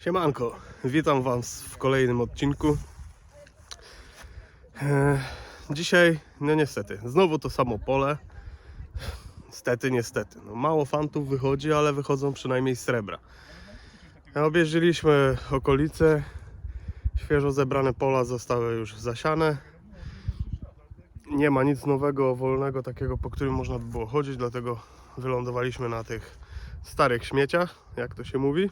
Siemanko, witam Was w kolejnym odcinku. E, Dzisiaj, no niestety, znowu to samo pole. Niestety, niestety. No, mało fantów wychodzi, ale wychodzą przynajmniej srebra. Objeździliśmy okolice. Świeżo zebrane pola zostały już zasiane. Nie ma nic nowego, wolnego, takiego, po którym można by było chodzić, dlatego wylądowaliśmy na tych starych śmieciach, jak to się mówi.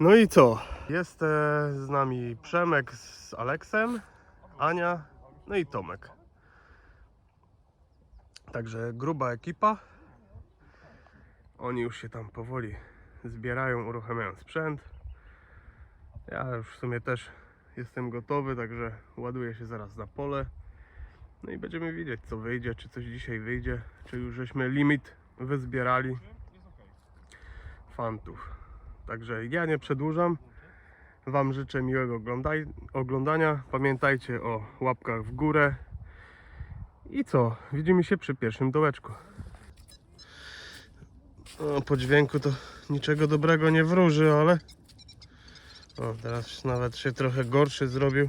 No i co? Jest e, z nami Przemek z Aleksem, Ania, no i Tomek. Także gruba ekipa. Oni już się tam powoli zbierają, uruchamiają sprzęt. Ja już w sumie też jestem gotowy, także ładuję się zaraz na pole. No i będziemy widzieć co wyjdzie, czy coś dzisiaj wyjdzie, czy już żeśmy limit wyzbierali fantów. Także ja nie przedłużam. Wam życzę miłego oglądania. Pamiętajcie o łapkach w górę. I co? Widzimy się przy pierwszym dołeczku. O, po dźwięku to niczego dobrego nie wróży, ale... O, teraz nawet się trochę gorszy zrobił.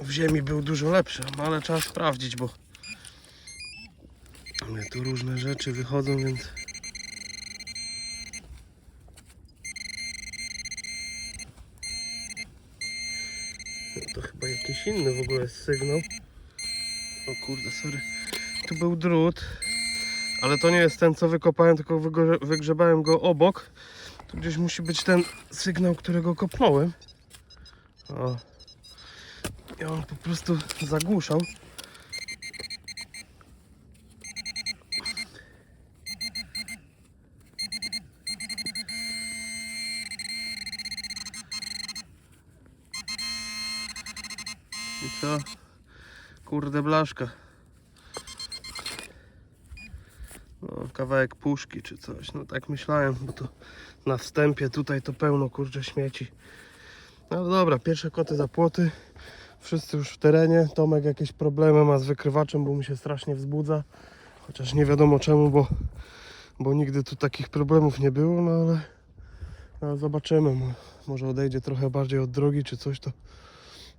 W ziemi był dużo lepszy, ale trzeba sprawdzić, bo... Tu różne rzeczy wychodzą, więc... No to chyba jakiś inny w ogóle sygnał. O kurde, sorry. Tu był drut, ale to nie jest ten, co wykopałem, tylko wygrzebałem go obok. Tu gdzieś musi być ten sygnał, którego kopnąłem. O. I on po prostu zagłuszał. Kurde blaszka. No, kawałek puszki czy coś. No tak myślałem, bo to na wstępie tutaj to pełno kurczę śmieci. No dobra, pierwsze koty za płoty. Wszyscy już w terenie. Tomek jakieś problemy ma z wykrywaczem, bo mu się strasznie wzbudza. Chociaż nie wiadomo czemu, bo, bo nigdy tu takich problemów nie było, no ale, ale zobaczymy. Mo- Może odejdzie trochę bardziej od drogi czy coś, to,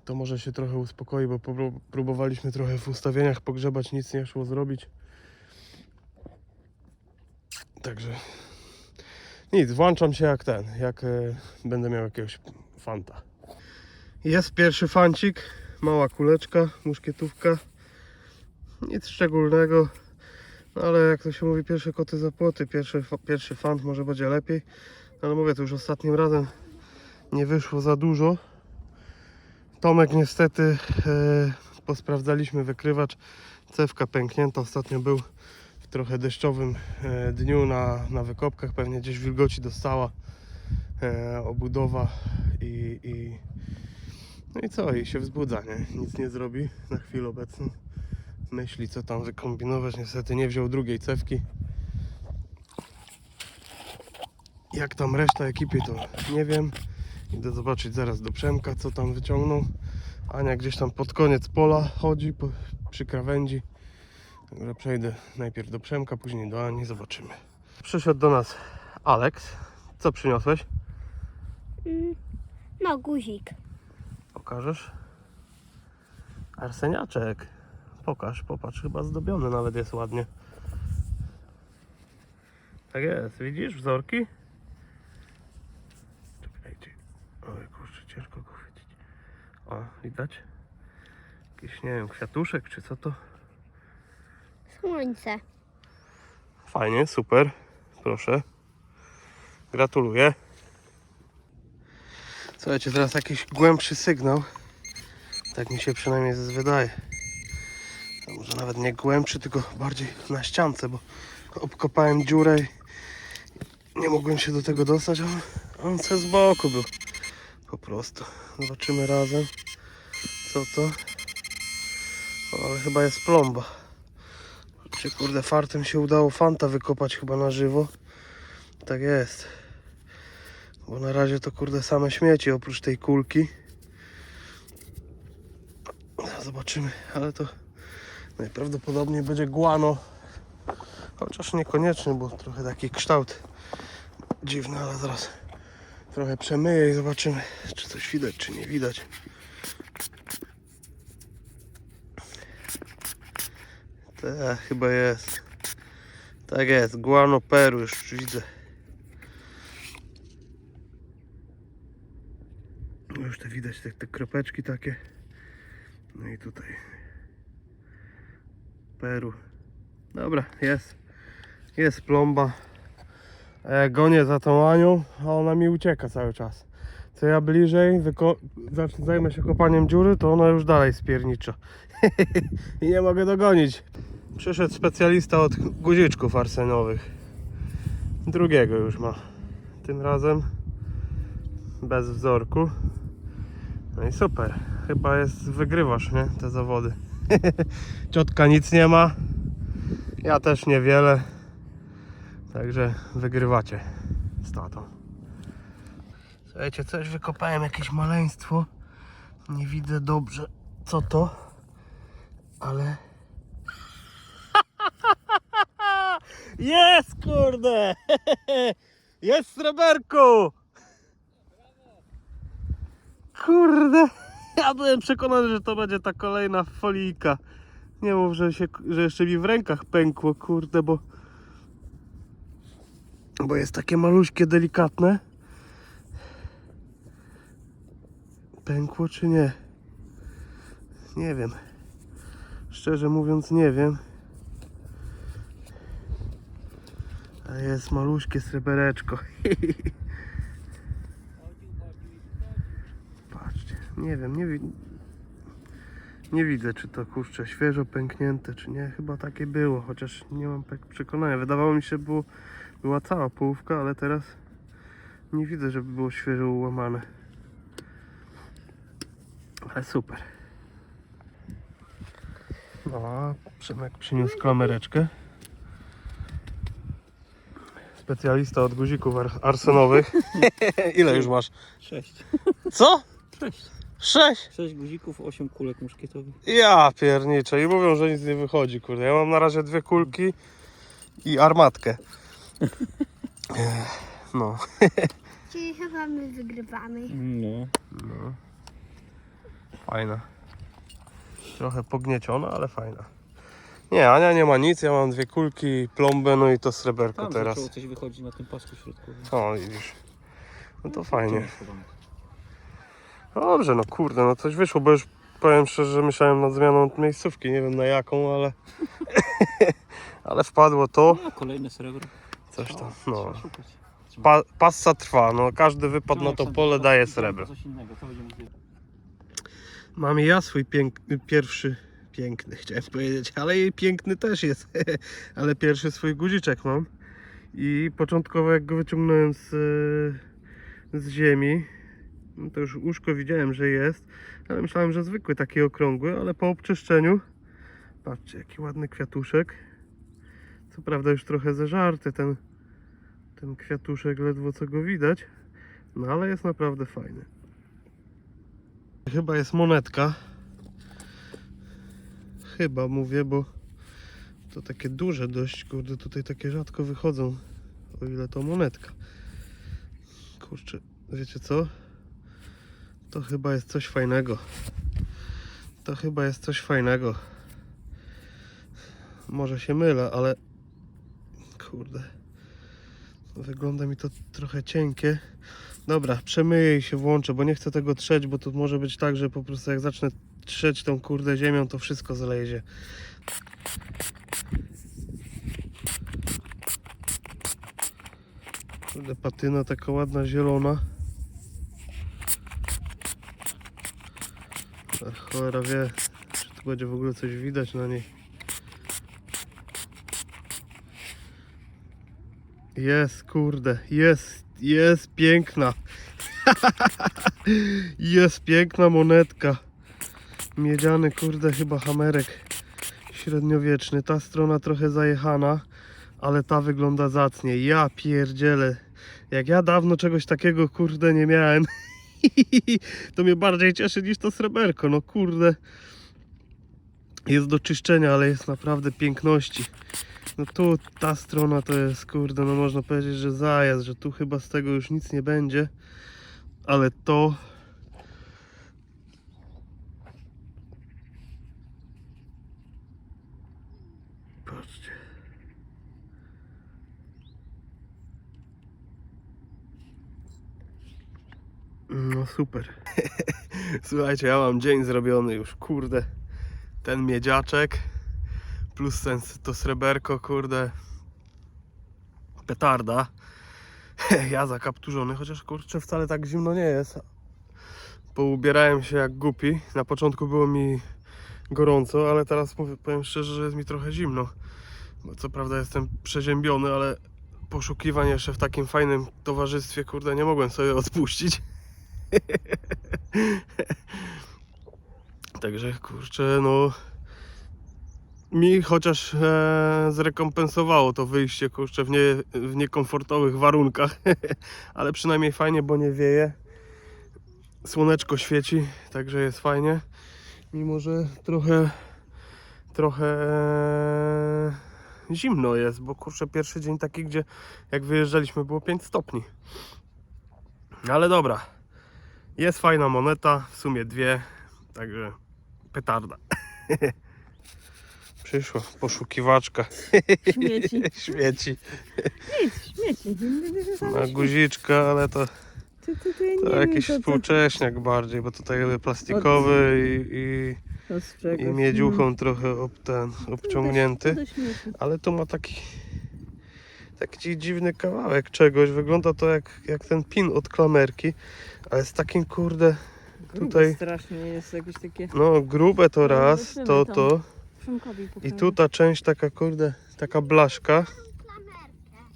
to może się trochę uspokoi, bo prób- próbowaliśmy trochę w ustawieniach pogrzebać, nic nie szło zrobić. Także nic, włączam się jak ten, jak e, będę miał jakiegoś fanta. Jest pierwszy fancik, mała kuleczka, muszkietówka. Nic szczególnego, no ale jak to się mówi, pierwsze koty za płoty, pierwszy, pierwszy fant może będzie lepiej. Ale mówię, to już ostatnim razem nie wyszło za dużo. Tomek niestety e, posprawdzaliśmy wykrywacz. Cewka pęknięta. Ostatnio był w trochę deszczowym e, dniu na, na wykopkach. Pewnie gdzieś wilgoci dostała e, obudowa i, i no i co? I się wzbudza, nie? Nic nie zrobi na chwilę obecną. Myśli co tam wykombinować. Niestety nie wziął drugiej cewki. Jak tam reszta ekipy to nie wiem. Idę zobaczyć zaraz do Przemka, co tam wyciągnął. Ania gdzieś tam pod koniec pola chodzi po, przy krawędzi. Dobra, przejdę najpierw do Przemka, później do Ani, zobaczymy. Przyszedł do nas Aleks. Co przyniosłeś? No, guzik. Pokażesz? Arseniaczek. Pokaż, popatrz, chyba zdobiony nawet jest ładnie. Tak jest, widzisz wzorki? Czekajcie. Oj kurczę, ciężko go chwycić. O, widać? Jakiś, nie wiem, kwiatuszek czy co to? Słońce. Fajnie, super. Proszę. Gratuluję. Słuchajcie, teraz jakiś głębszy sygnał. Tak mi się przynajmniej wydaje. A może nawet nie głębszy, tylko bardziej na ściance, bo obkopałem dziurę i nie mogłem się do tego dostać, a on, a on se z boku był. Po prostu. Zobaczymy razem, co to. O, ale chyba jest plomba. Czy kurde fartem się udało fanta wykopać chyba na żywo? Tak jest. Bo na razie to kurde same śmieci oprócz tej kulki. Zobaczymy, ale to najprawdopodobniej będzie guano. Chociaż niekoniecznie, bo trochę taki kształt dziwne, ale zaraz trochę przemyję i zobaczymy, czy coś widać, czy nie widać. Tak, chyba jest. Tak jest, guano peru już widzę. Już te widać te, te kropeczki takie. No i tutaj peru. Dobra, jest. Jest plomba. Ja gonię za tą Anią, a ona mi ucieka cały czas. Co ja bliżej zacznę, zajmę się kopaniem dziury, to ona już dalej spiernicza. I nie mogę dogonić. Przyszedł specjalista od guziczków arsenowych. Drugiego już ma. Tym razem bez wzorku. No i super. Chyba jest, wygrywasz, nie? Te zawody. Ciotka nic nie ma. Ja też niewiele. Także wygrywacie z tatą. Słuchajcie, coś wykopałem, jakieś maleństwo. Nie widzę dobrze co to, ale... Jest kurde! Jest sreberku! Kurde! Ja byłem przekonany, że to będzie ta kolejna folijka. Nie mów, że, się, że jeszcze mi w rękach pękło, kurde, bo... Bo jest takie maluśkie, delikatne. Pękło czy nie? Nie wiem. Szczerze mówiąc nie wiem. A jest maluśkie srebereczko. Patrzcie, nie wiem, nie, nie widzę czy to kurczę świeżo pęknięte czy nie. Chyba takie było, chociaż nie mam tak przekonania. Wydawało mi się, było, była cała połówka, ale teraz nie widzę, żeby było świeżo ułamane. Ale super. No, Przemek przyniósł klamereczkę. Specjalista od guzików ar- arsenowych. Ile już masz? Sześć. Co? Sześć. Sześć? Sześć guzików, osiem kulek muszkietowych. Ja pierniczę i mówią, że nic nie wychodzi, kurde. Ja mam na razie dwie kulki i armatkę. No. Czyli chyba my wygrywamy. No. no. Fajna. Trochę pognieciona, ale fajna. Nie, Ania nie ma nic, ja mam dwie kulki, plombę, no i to sreberko Tam teraz. zaczęło coś wychodzić na tym pasku środkowym. O, widzisz. No to fajnie. Gdzie schowamy? Dobrze, no kurde, no coś wyszło, bo już powiem szczerze, że myślałem nad zmianą miejscówki, nie wiem na jaką, ale ale wpadło to, No, kolejne srebro. Coś tam, no. szukać. Pa, passa trwa, no każdy wypad na to pole daje srebro. po Coś innego, to będziemy zbierać. Mam i ja swój piękny, pierwszy, piękny chciałem powiedzieć, ale i piękny też jest, ale pierwszy swój guziczek mam i początkowo jak go wyciągnąłem z, z ziemi, no to już uszko widziałem, że jest, ale myślałem, że zwykły taki okrągły, ale po obczyszczeniu, patrzcie jaki ładny kwiatuszek, co prawda już trochę zeżarty ten, ten kwiatuszek, ledwo co go widać, no ale jest naprawdę fajny. Chyba jest monetka. Chyba mówię, bo to takie duże dość, kurde, tutaj takie rzadko wychodzą. O ile to monetka. Kurczę, wiecie co? To chyba jest coś fajnego. To chyba jest coś fajnego. Może się mylę, ale kurde. Wygląda mi to trochę cienkie. Dobra, przemyję i się włączę, bo nie chcę tego trzeć, bo to może być tak, że po prostu jak zacznę trzeć tą kurde ziemią, to wszystko zlezie. Kurde, patyna taka ładna, zielona. A cholera wie, czy tu będzie w ogóle coś widać na niej. Jest, kurde, jest, jest piękna. jest piękna monetka. Miedziany, kurde, chyba hamerek średniowieczny. Ta strona trochę zajechana, ale ta wygląda zacnie. Ja pierdzielę. Jak ja dawno czegoś takiego, kurde, nie miałem. to mnie bardziej cieszy niż to sreberko. No kurde. Jest do czyszczenia, ale jest naprawdę piękności. No tu ta strona to jest, kurde, no można powiedzieć, że zajazd, że tu chyba z tego już nic nie będzie. Ale to... Patrzcie. No super. Słuchajcie, ja mam dzień zrobiony już, kurde. Ten miedziaczek plus ten, to sreberko, kurde. Petarda. Ja zakapturzony, chociaż kurczę wcale tak zimno nie jest. Poubierałem się jak głupi. Na początku było mi gorąco, ale teraz powiem szczerze, że jest mi trochę zimno. Bo co prawda jestem przeziębiony, ale poszukiwań jeszcze w takim fajnym towarzystwie, kurde, nie mogłem sobie odpuścić. Także kurczę, no mi chociaż e, zrekompensowało to wyjście kurczę w, nie, w niekomfortowych warunkach, ale przynajmniej fajnie, bo nie wieje. Słoneczko świeci, także jest fajnie. Mimo, że trochę trochę e, zimno jest, bo kurczę pierwszy dzień taki, gdzie jak wyjeżdżaliśmy było 5 stopni. Ale dobra. Jest fajna moneta, w sumie dwie, także petarda. Przyszła poszukiwaczka Śmieci. śmieci Nic, śmieci. na guziczka, ale to, Ty, ty, ty, to jakiś wiem, co- współcześniak bardziej, bo tutaj plastikowy i, i, z i no. miedziuchą trochę ob, ten, obciągnięty. To śmieci. Ale tu ma taki taki dziwny kawałek czegoś. Wygląda to jak, jak ten pin od klamerki, ale z takim kurde Grube tutaj strasznie jest jakieś takie... no grube to No, raz, zobaczymy to tam. to Przemkowi i pokażę. tu ta część taka kurde, taka blaszka.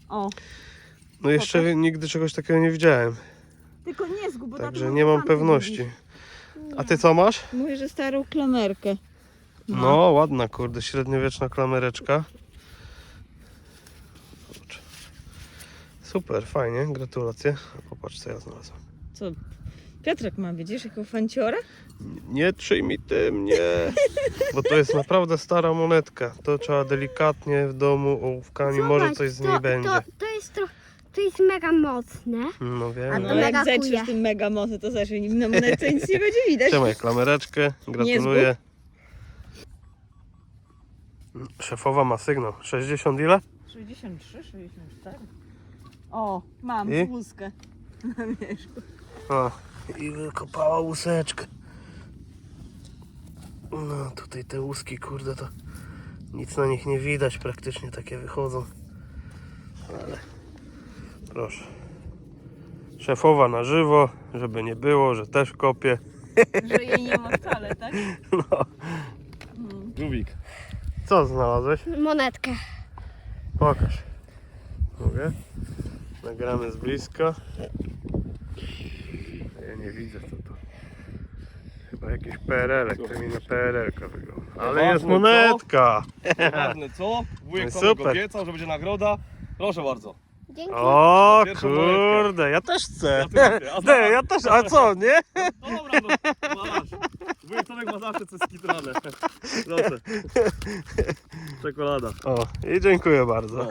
O, No jeszcze nigdy czegoś takiego nie widziałem, tylko nie zgub, bo także nie mam pewności. A ty co masz? Mówię, że starą klamerkę. No, ładna kurde, średniowieczna klamereczka. Super, fajnie, gratulacje. Popatrz co ja znalazłem. Co? Piotrek ma, widzisz, jaką fanciora? Nie trzyj mi tym, nie. Bo to jest naprawdę stara monetka. To trzeba delikatnie w domu ołówkami, może coś z to, niej będzie. To, to jest trochę, to jest mega mocne. No A wiem. to No mega jak zetrzesz kuje. tym mega mocy, to zawsze nim na monetce nic nie będzie widać. Trzymaj klamereczkę, gratuluję. Szefowa ma sygnał. 60 ile? 63, 64. O, mam I? wózkę na wierzchu. O, i wykopała łuseczkę. No, tutaj te łuski, kurde, to nic na nich nie widać, praktycznie takie wychodzą. Ale proszę. Szefowa na żywo, żeby nie było, że też kopie. Że jej nie ma wcale, tak? No. Co znalazłeś? Monetkę. Pokaż. Mogę? Nagramy z bliska. Ja nie widzę co to. Chyba jakiś PRL, który mi na PRL wygląda. Ale Ważne, jest co? monetka! Ważne, co? Wujek No Tomek super. obiecał, że będzie nagroda. Proszę bardzo. Dzięki. O Pierwszą monetkę. kurde, ja też chcę. Gratulacje. A Ty, ja też, a co, nie? No dobra, no masz. Wujek Tomek ma zawsze coś skitrane. Proszę. Czekolada. O, i dziękuję bardzo.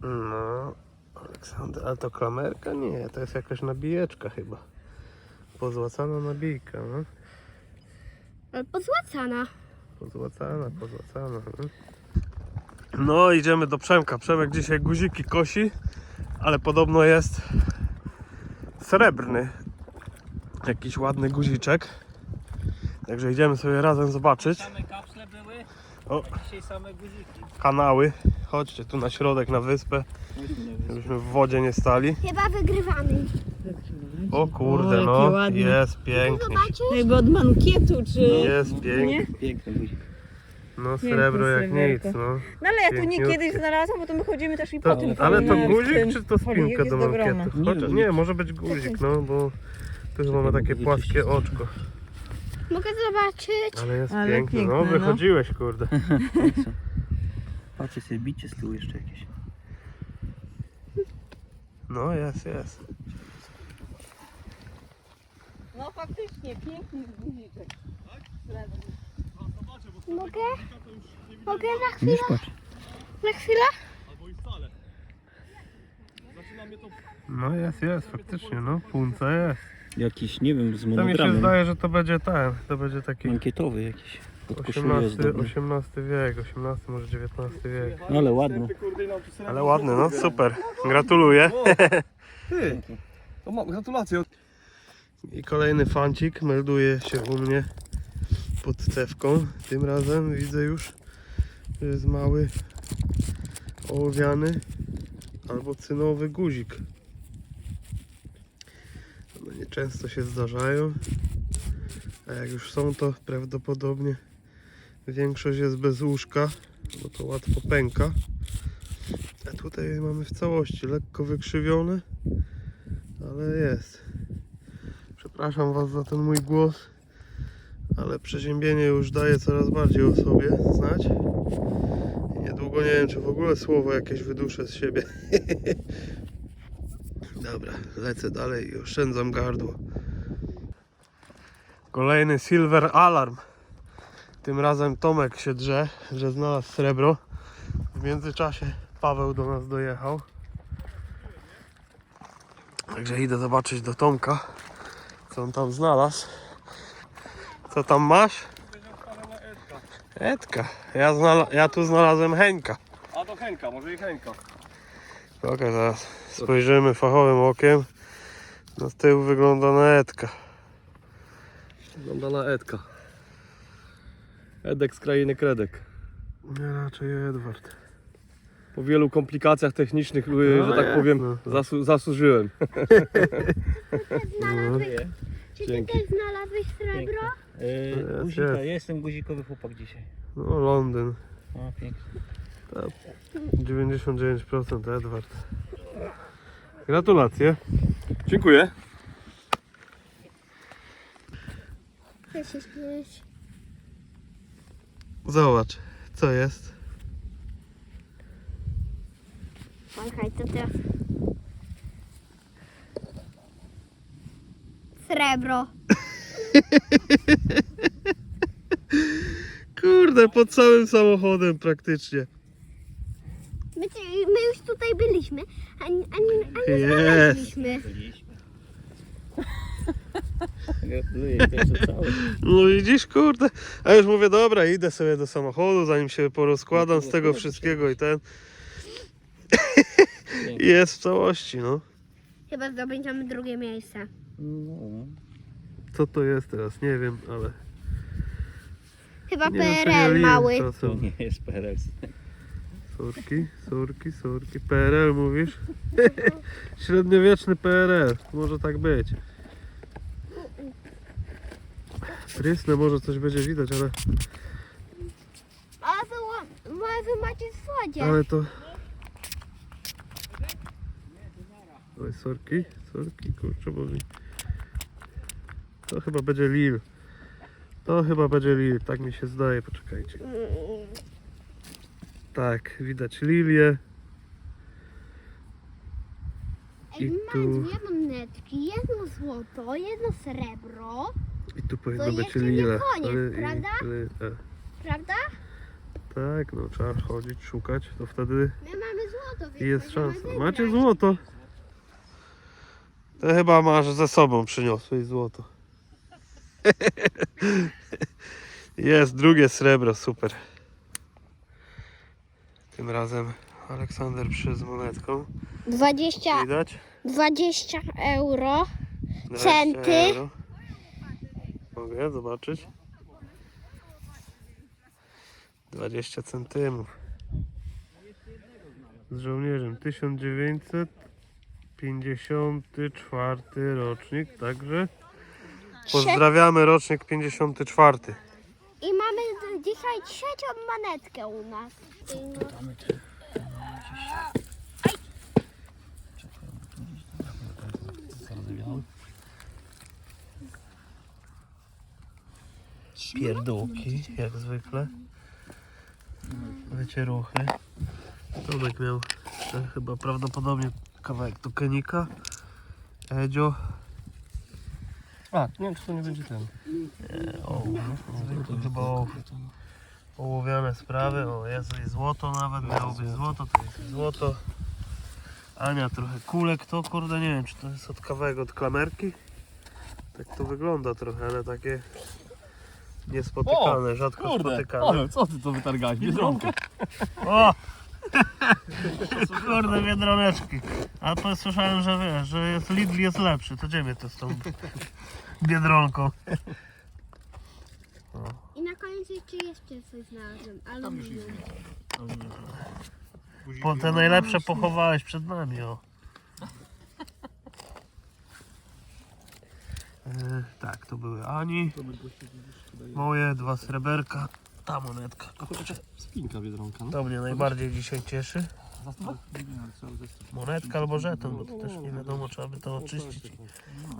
No. Aleksander, ale to klamerka? Nie, to jest jakaś nabijeczka chyba. Pozłacana nabijka, no. Ale Pozłacana. Pozłacana, pozłacana. No. no, idziemy do Przemka. Przemek dzisiaj guziki kosi, ale podobno jest srebrny. Jakiś ładny guziczek. Także idziemy sobie razem zobaczyć Same kapsle były, O. a dzisiaj same guziki. kanały. Chodźcie tu na środek, na wyspę, żebyśmy w wodzie nie stali. Chyba wygrywamy. O kurde, jakie no, ładne. jest pięknie. Zobaczysz? Jakby od mankietu, czy... Jest pięknie. Guzik. No, srebro jak nic, sreberko. no. No ale ja tu nie Piękniutkie. kiedyś znalazłam, bo to my chodzimy też i To, po tym. ale to guzik czy to spinka jest do groma. mankietu? Nie, Chociaż, nie, może być guzik, no bo tu chyba ma takie płaskie oczko. Mogę zobaczyć? Ale jest Ale piękny, no piękne, no. wychodziłeś kurde. Patrzcie sobie, bicie z tyłu jeszcze jakieś. No jest, jest. No faktycznie, piękny guziczek. Mogę? Mogę na chwilę? Na chwilę? Albo i wcale. Zaczyna mnie to... No jest, jest, faktycznie, no. Punca jest. Jakiś, nie wiem, z To mi się monogramem. zdaje, że to będzie ten, to będzie taki Mankietowy jakiś. Pod koszulę 18, ozdobny. 18 wiek, 18, może 19 wiek. No ale ładny. Ale ładny, no super. Gratuluję. Ty, to mam, gratulacje. I kolejny fancik melduje się u mnie pod cewką. Tym razem widzę już, że jest mały ołowiany albo cynowy guzik. One nieczęsto się zdarzają, a jak już są to prawdopodobnie większość jest bez łóżka, bo to łatwo pęka. A tutaj mamy w całości lekko wykrzywione, ale jest. Przepraszam Was za ten mój głos, ale przeziębienie już daje coraz bardziej o sobie znać. I niedługo nie wiem, czy w ogóle słowo jakieś wyduszę z siebie. Dobra, lecę dalej i oszczędzam gardło. Kolejny Silver Alarm. Tym razem Tomek się drze, że znalazł srebro. W międzyczasie Paweł do nas dojechał. Także idę zobaczyć do Tomka co on tam znalazł. Co tam masz? Edka. Ja, ja tu znalazłem Henka. A do Henka, może i Henka. Ok, zaraz spojrzymy fachowym okiem. No z tyłu wygląda na Edka. Wygląda na Edka. Edek z krainy Kredek. Nie, raczej Edward. Po wielu komplikacjach technicznych, No że tak powiem, no. zasu- zasłużyłem. Znalazłeś, czy ty Dzięki. też znalazłeś srebro? Yy, Jest, guzika, jest. ja jestem guzikowy chłopak dzisiaj. No Londyn. O, pięknie. 99% Edward. Gratulacje. Dziękuję. Śmieć. Zobacz, co jest. Słuchaj, to teraz... Srebro. Kurde, pod całym samochodem praktycznie. My, my już tutaj byliśmy, a, a, a nie znaleźliśmy. Byliśmy. Gratuluję, całe. No widzisz, kurde. A już mówię, dobra, idę sobie do samochodu, zanim się porozkładam z tego wszystkiego i ten. I jest w całości, no. Chyba zdobędziemy drugie miejsce. No, Co to jest teraz? Nie wiem, ale. Chyba Nie PRL mały. to czasem. nie jest PRL. Sorki, sorki, sorki. PRL mówisz? Średniowieczny PRL. Może tak być. Prysne może coś będzie widać, ale, A wy, wy macie w wodzie. ale to... Oj, sorki, sorki, kurczę, bo mi... To chyba będzie Lil. To chyba będzie Lil, tak mi się zdaje, poczekajcie. Tak, widać lilię. Ej, I tu- dwie monetki, jedno złoto, jedno srebro, I tu powinno To być jeszcze nie lila. koniec, prawda? e. prawda? Tak, no trzeba chodzić, szukać, to wtedy My mamy złoto, więc jest możemy szansa. wygrać. Macie złoto? To chyba masz ze sobą przyniosłeś złoto. Jest drugie srebro, super. Tym razem Aleksander przy z monetką. 20, Widać? 20 euro. 20 Centy. euro. Mogę zobaczyć? 20 centymów. Z żołnierzem 1954 rocznik, także pozdrawiamy rocznik 54. I mamy dzisiaj trzecią monetkę u nas. Pierdółki, jak zwykle. Wycieruchy. Tomek miał e, chyba prawdopodobnie kawałek tukenika. Edzio. A, nie wiem czy to nie będzie ten. O, zwykły chyba. Ołowiane sprawy, o jest i złoto nawet, miało być złoto, to jest złoto. Ania trochę kulek, to kurde nie wiem czy to jest od kawałek od klamerki. Tak to wygląda trochę, ale takie niespotykane, rzadko Kurde, spotykane. ale co ty to wytargałeś? Biedronkę. O! Kurde, biedroneczki. A to słyszałem, że wiesz, że jest Lidl jest lepszy. To gdzie mnie to z tą biedronką? I na koniec jeszcze jeszcze coś znalazłem. Aluminium. Bo te najlepsze pochowałeś przed nami, o. E, tak, to były Ani. Moje dwa sreberka. Ta monetka. Kurczę, Spinka biedronka, no. to mnie najbardziej dzisiaj cieszy. Monetka albo żeton, bo to też nie wiadomo, trzeba by to oczyścić,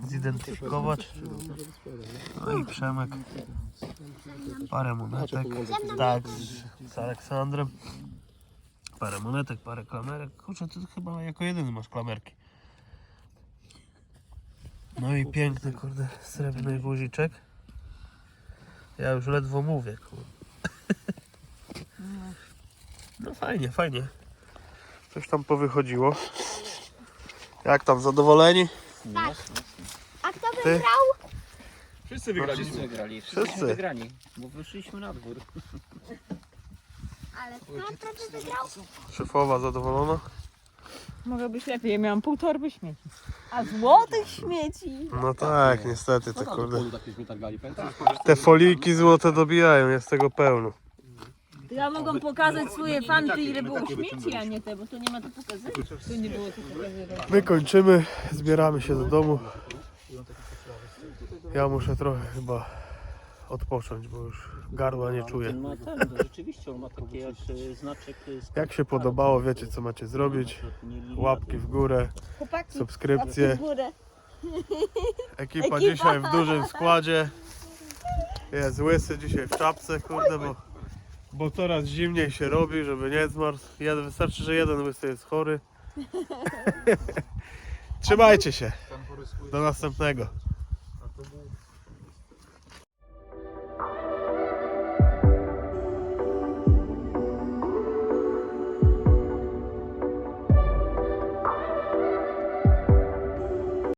zidentyfikować. No i Przemek. Parę monetek. Tak, z, z Aleksandrem. Parę monetek, parę klamerek. Kurczę, ty chyba jako jedyny masz klamerki. No i piękny, kurde, srebrny guziczek. Ja już ledwo mówię, kurde. No fajnie, fajnie. Coś tam powychodziło. Jak tam, zadowoleni? Tak. A kto Ty? wygrał? Wszyscy wygrali. Wszyscy wygrali. Wszyscy. Wszyscy wygrani. Bo wyszliśmy na dwór. Ale kto naprawdę wygrał? Szefowa zadowolona? Mogło być lepiej, ja miałam pół torby śmieci. A złotych śmieci! No tak, niestety, te kurde. Te foliki złote dobijają, jest tego pełno. To ja mogę pokazać swoje fanty, ile było śmieci, a nie te, bo to nie ma to pokazywać. Tu nie było to pokazywać. My kończymy, zbieramy się do domu. Ja muszę trochę chyba odpocząć, bo już gardła nie czuję. Ten ma ten, no rzeczywiście on ma takie jak e, znaczek. e, z- Jak się podobało, wiecie co macie zrobić. nie linia, Łapki w górę, Chłopaki, subskrypcje. w górę. Ekipa Ekipa. dzisiaj w dużym składzie. Jest łysy dzisiaj w czapce, kurde, bo, bo coraz zimniej się robi, żeby nie zmarzł. Jeden, wystarczy, że jeden łysy jest chory. Trzymajcie się. Do następnego.